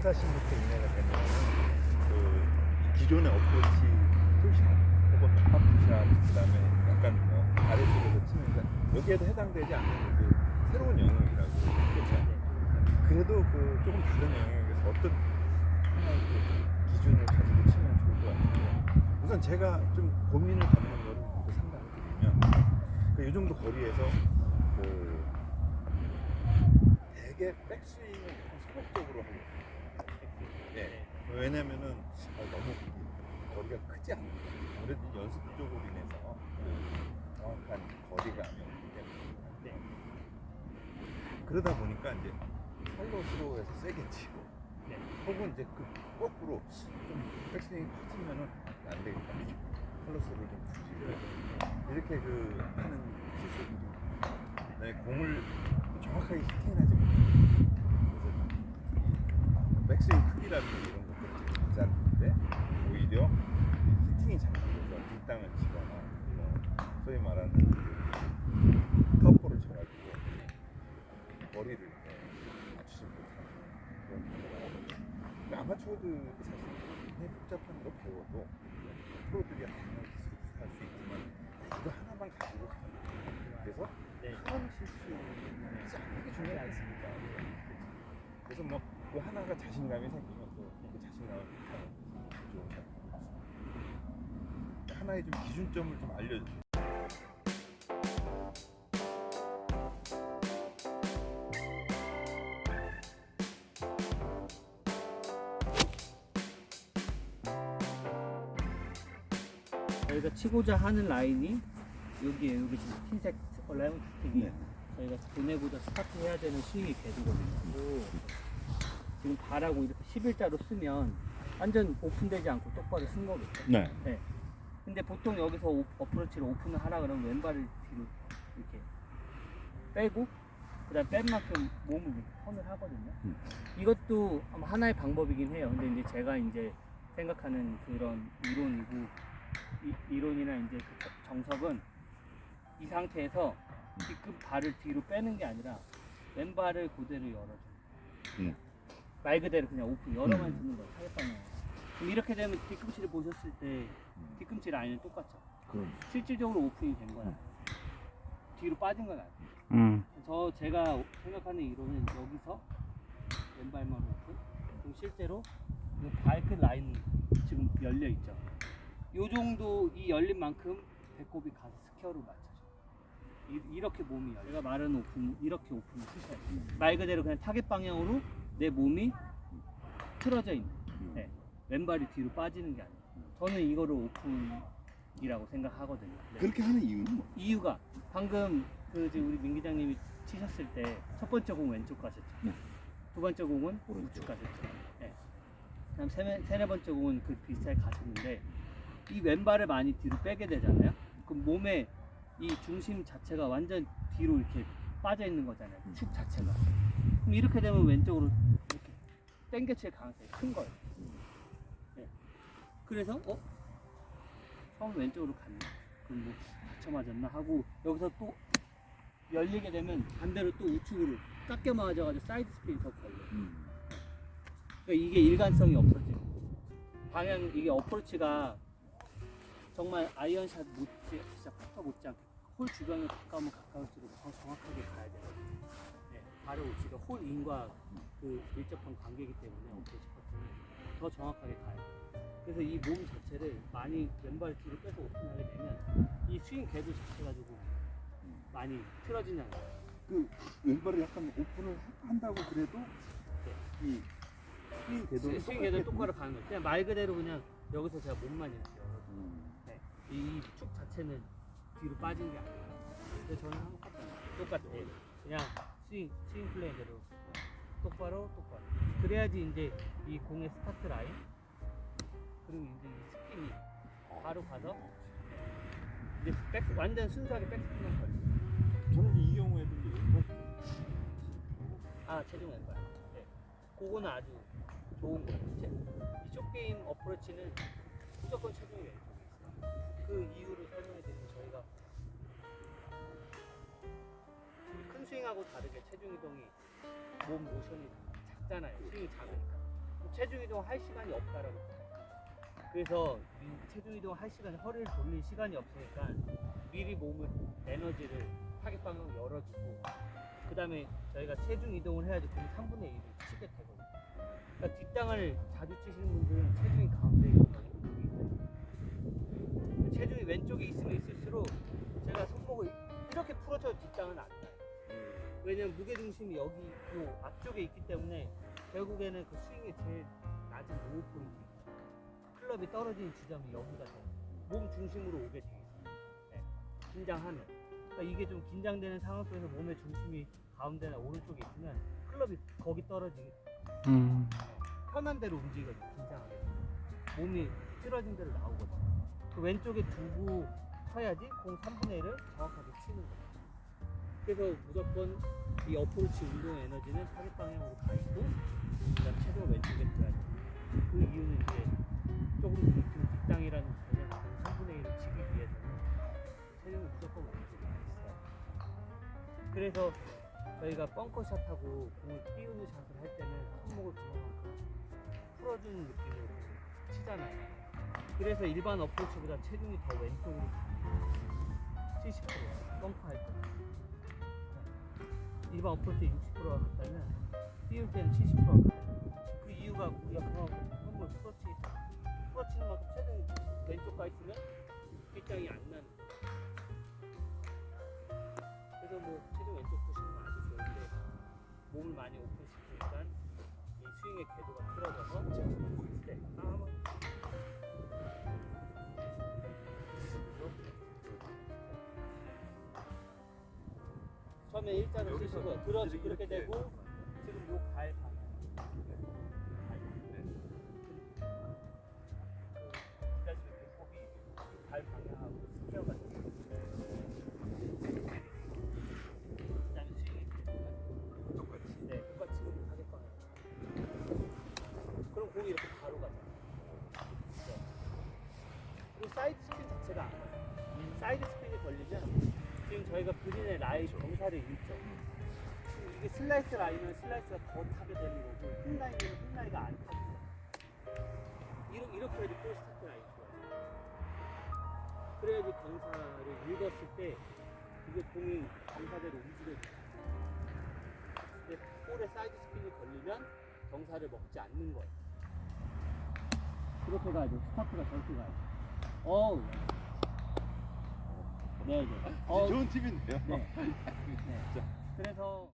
3, 40m 이내가 되면 그 기존의 어프로치 풀샷 혹은 하프샷 그다음에 약간 어, 아래쪽에서 치면서 여기에도 해당되지 않는 그 새로운 영역이라고 그렇죠. 그래도 그 조금 다른 영역에서 어떤 하나의 그 기준을 가지고 치면 좋을 것 같은데 우선 제가 좀 고민을 갖는 거를 먼저 상담을 드리면 그 이 정도 거리에서 그 되게 백스윙을 소극적으로 하고 예. 왜냐면은 아, 너무 거리가 크지 않는 아무래도 연습적으로 인해서 그 정확한 거리감이 없기 때문에 네. 그러다 보니까 이제 팔로 스로 해서 세게 치고 네. 혹은 이제 그 거꾸로 좀 백스윙이 커지면은 안 되겠다 팔로스를 좀 줄이고 이렇게 그 하는 기술이 좀 네, 공을 정확하게 히팅을 하지 못해요 그래서 백스윙 크기라든지 이런 것들이 괜찮은데 오히려 히팅이 잘못돼서 뒷땅을 치거나 뭐 소위 말하는 그 터프를 쳐가지고 머리를 맞추지 못하는 그런 경우가 아마추어들이 사실 굉장히 복잡한 거 배워도 프로들이 기술을 할수 있지만 이거 하나만 가지고 가는. 그래서 네. 큰 실수하지 않는 게 중요하지 않습니까? 그래서 뭐 그 하나가 자신감이 생기면 또 그 자신감을 좋은 작품이 있습니다. 하나의 좀 기준점을 좀 알려주세요. 저희가 치고자 하는 라인이 여기에 여기 지금 흰색 얼라이먼트 스틱이 네. 저희가 보내고자 스타트 해야 되는 스윙이 되거든요. 지금 발하고 이렇게 11자로 쓰면 완전 오픈되지 않고 똑바로 쓴 거겠죠. 네. 근데 보통 여기서 오, 어프로치를 오픈을 하라 그러면 왼발을 뒤로 이렇게 빼고 그다음 뺀 만큼 몸을 이렇게 턴을 하거든요. 음. 이것도 아마 하나의 방법이긴 해요. 근데 이제 제가 이제 생각하는 그런 이론이고 이, 이론이나 이제 그 저- 정석은 이 상태에서 뒤끝 발을 뒤로 빼는 게 아니라 왼발을 그대로 열어줘. 음. 말 그대로 그냥 오픈 열어만 음. 주는 거예요. 타겟방향. 그럼 이렇게 되면 뒤꿈치를 보셨을 때 뒤꿈치 라인은 똑같죠. 그럼 실질적으로 오픈이 된 거야. 뒤로 빠진 건 아니에요. 음. 저 제가 생각하는 이론은 여기서 왼발만 오픈. 그럼 실제로 이 발끝 라인 지금 열려 있죠. 요 정도 이 열린 만큼 배꼽이 가서 스퀘어를 맞춰줘. 이, 이렇게 몸이 열려. 제가 말하는 오픈 이렇게 오픈을 쓰셔야 돼요. 말 그대로 그냥 타겟 방향으로 내 몸이 틀어져 있는. 네. 왼발이 뒤로 빠지는 게 아니에요. 저는 이거를 오픈이라고 생각하거든요. 네. 그렇게 하는 이유는 뭐? 이유가 방금 그 지금 우리 민 기장님이 치셨을 때 첫 번째 공 왼쪽 가셨죠. 네. 두 번째 공은 오른쪽. 우측 가셨죠. 네. 그다음 세네, 세네 번째 공은 그 비슷하게 가셨는데 이 왼발을 많이 뒤로 빼게 되잖아요. 그럼 몸의 이 중심 자체가 완전 뒤로 이렇게 빠져 있는 거잖아요. 음. 축 자체가. 그럼 이렇게 되면 왼쪽으로 당겨칠 가능성이 큰 거예요. 네. 그래서 어? 처음 왼쪽으로 갔네. 그럼 뭐 다쳐 맞았나 하고 여기서 또 열리게 되면 반대로 또 우측으로 깎여 맞아가지고 사이드 스피이 더 걸려. 음. 그러니까 이게 일관성이 없어지고 방향 이게 어프로치가 정말 아이언샷 못지 진짜 퍼터 못지않게 홀 주변을 가까우면 가까울수록 더 정확하게 가야 되거든요. 네, 발의 위치가 홀 인과 그 밀접한 관계이기 때문에 어프로치 퍼터는 더 정확하게 가야 돼요. 그래서 이 몸 자체를 많이 왼발 뒤로 빼서 오픈하게 되면 이 스윙 궤도 자체가 조금 많이 틀어진다는 거예요. 그 왼발을 약간 오픈을 한다고 그래도 이 스윙 궤도는 네. 스윙 궤도 똑바로 가는 거예요. 그냥 말 그대로 그냥 여기서 제가 몸만 이렇게 열어줘. 음. 이 축 자체는 뒤로 빠진 게 아니에요. 근데 저는 항상 똑같아요. 똑같아요. 그냥 스윙, 스윙 플레이대로 똑바로 똑바로. 그래야지 이제 이 공의 스타트 라인 그리고 이제 이 스핀이 바로 가서 이제 백 완전 순수하게 백스핀만 걸려. 저는 이 경우에도 아 체중 왼발. 네. 그거는 아주 좋은 거예요. 제- 이 쇼게임 어프로치는 무조건 체중이 왼쪽에 있어요. 그 이유를 설명해 드리면 저희가 큰 스윙하고 다르게 체중 이동이 몸 모션이 작잖아요. 스윙이 작으니까. 체중 이동 할 시간이 없다라고. 그래서 이 체중 이동 할 시간이 허리를 돌릴 시간이 없으니까 미리 몸을 에너지를 타겟 방향으로 열어주고 그 다음에 저희가 체중 이동을 해야지 그럼 3분의 1을 치게 되거든요. 그러니까 뒷땅을 자주 치시는 분들은 체중이 가운데 있거든요. 체중이 왼쪽에 있으면 있을수록 제가 손목을 이렇게 풀어줘도 뒷땅은 안 나요. 왜냐면 무게중심이 여기 요 앞쪽에 있기 때문에 결국에는 그 스윙의 제일 낮은 로우 포인트 클럽이 떨어지는 지점이 여기가 돼요. 몸 중심으로 오게 돼 있어요. 네. 긴장하면. 그러니까 이게 좀 긴장되는 상황 속에서 몸의 중심이 가운데나 오른쪽에 있으면 클럽이 거기 떨어지게 음. 편한 대로 움직이거든요. 긴장하게. 몸이 쓰러진 대로 나오거든요. 그 왼쪽에 두고 쳐야지 공 3분의 1을 정확하게 치는 거예요. 그래서 무조건 이 어프로치 운동 에너지는 타겟 방향으로 가 있고 그다음 체중을 왼쪽에 둬야 돼. 그 이유는 이제 조금 좀 뒷땅이라는 개념 공 3분의 1을 치기 위해서는 체중을 무조건 왼쪽에 가 있어요. 그래서 저희가 벙커샷하고 공을 띄우는 샷을 할 때는 손목을 그만큼 풀어주는 느낌으로 치잖아요. 그래서 일반 어프로치보다 체중이 더 왼쪽으로 70% 벙커 할 때. 일반 어프로치 60%가 갔다면 띄울 때는 70%가 가요. 그 이유가 우리가 그만큼 손목을 풀어치, 풀어치는 만큼 체중이 왼쪽 가 있으면 뒷땅이 안 나는. 그래서 뭐 체중 왼쪽 보시는 건 아주 좋은데 몸을 많이 오픈시키니까 이 스윙의 궤도 처음에 일자로 쓰시고 그렇지 이렇게 그렇게 되고. 지금 요발 방향 기다리는 배꼽이 발 방향하고 스퀘어가 있어요. 그다음에 스윙이 똑같이. 네, 똑같이 하겠 방향. 그럼 공이 이렇게 바로 가죠. 네. 그리고 사이드 스핀 자체가 안 가요. 사이드 스핀이 걸리면 지금 저희가 그린의 라인 경사를. 지금 이게 슬라이스 라인은 슬라이스가 더 타게 되는 거고 흰 라인은 흰 라인가 안 돼요. 이렇게, 이렇게 해야지 볼 스타트 라인 좋아져요. 그래야지 경사를 읽었을 때 그게 공이 경사대로 움직여져요. 근데 볼에 사이드 스핀이 걸리면 경사를 먹지 않는 거예요. 그렇게 가야죠. 스타트가 저렇게 가야죠. 어우. 네, 네. 어, 좋은 팁인데요. 네. 네. 그래서